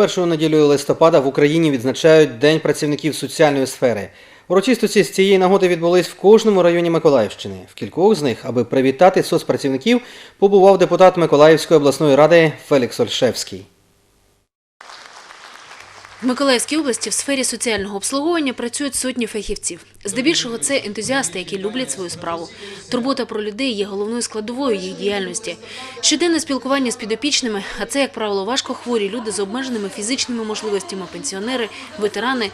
Першу неділю листопада в Україні відзначають День працівників соціальної сфери. Урочистості з цієї нагоди відбулись в кожному районі Миколаївщини. В кількох з них, аби привітати соцпрацівників, побував депутат Миколаївської обласної ради Фелікс Ольшевський. В Миколаївській області в сфері соціального обслуговування працюють сотні фахівців. Здебільшого це ентузіасти, які люблять свою справу. Турбота про людей є головною складовою їх діяльності. Щоденне спілкування з підопічними, а це, як правило, важко хворі люди з обмеженими фізичними можливостями, пенсіонери, ветерани,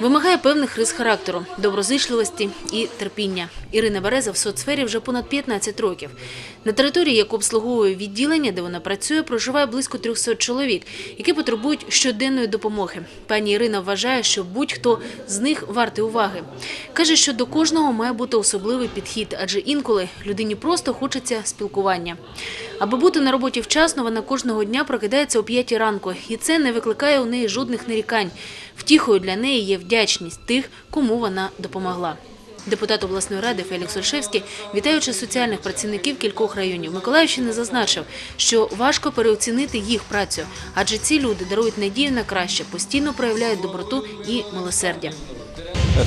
вимагає певних рис характеру, доброзичливості і терпіння. Ірина Береза в соцсфері вже понад 15 років. На території, яку обслуговує відділення, де вона працює, проживає близько 300 чоловік, які потребують щоденної допомоги. Пані Ірина вважає, що будь-хто з них вартий уваги. Каже, що до кожного має бути особливий підхід, адже інколи людині просто хочеться спілкування. Аби бути на роботі вчасно, вона кожного дня прокидається о 5 ранку, і це не викликає у неї жодних нарікань. Втіхою для неї є вдячність тих, кому вона допомогла. Депутат обласної ради Фелікс Ольшевський, вітаючи соціальних працівників кількох районів Миколаївщини, зазначив, що важко переоцінити їх працю, адже ці люди дарують надію на краще, постійно проявляють доброту і милосердя.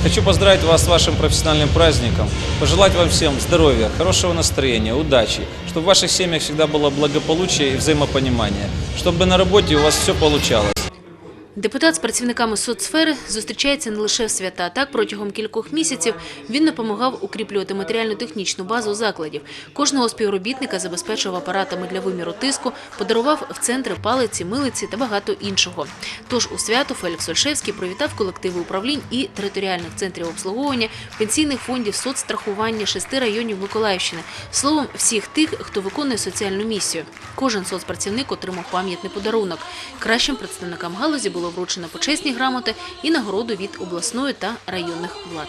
Хочу поздравить вас с вашим профессиональным праздником, пожелать вам всем здоровья, хорошего настроения, удачи, чтобы в ваших семьях всегда было благополучие и взаимопонимание, чтобы на работе у вас все получалось. Депутат з працівниками соцсфери зустрічається не лише в свята. Так, протягом кількох місяців він допомагав укріплювати матеріально-технічну базу закладів. Кожного співробітника забезпечував апаратами для виміру тиску, подарував в центри палиці, милиці та багато іншого. Тож у свято Фелікс Ольшевський привітав колективи управлінь і територіальних центрів обслуговування, пенсійних фондів, соцстрахування шести районів Миколаївщини. Словом, всіх тих, хто виконує соціальну місію. Кожен соцпрацівник отримав пам'ятний подарунок. Кращим представникам галузі було вручено почесні грамоти і нагороду від обласної та районних влад.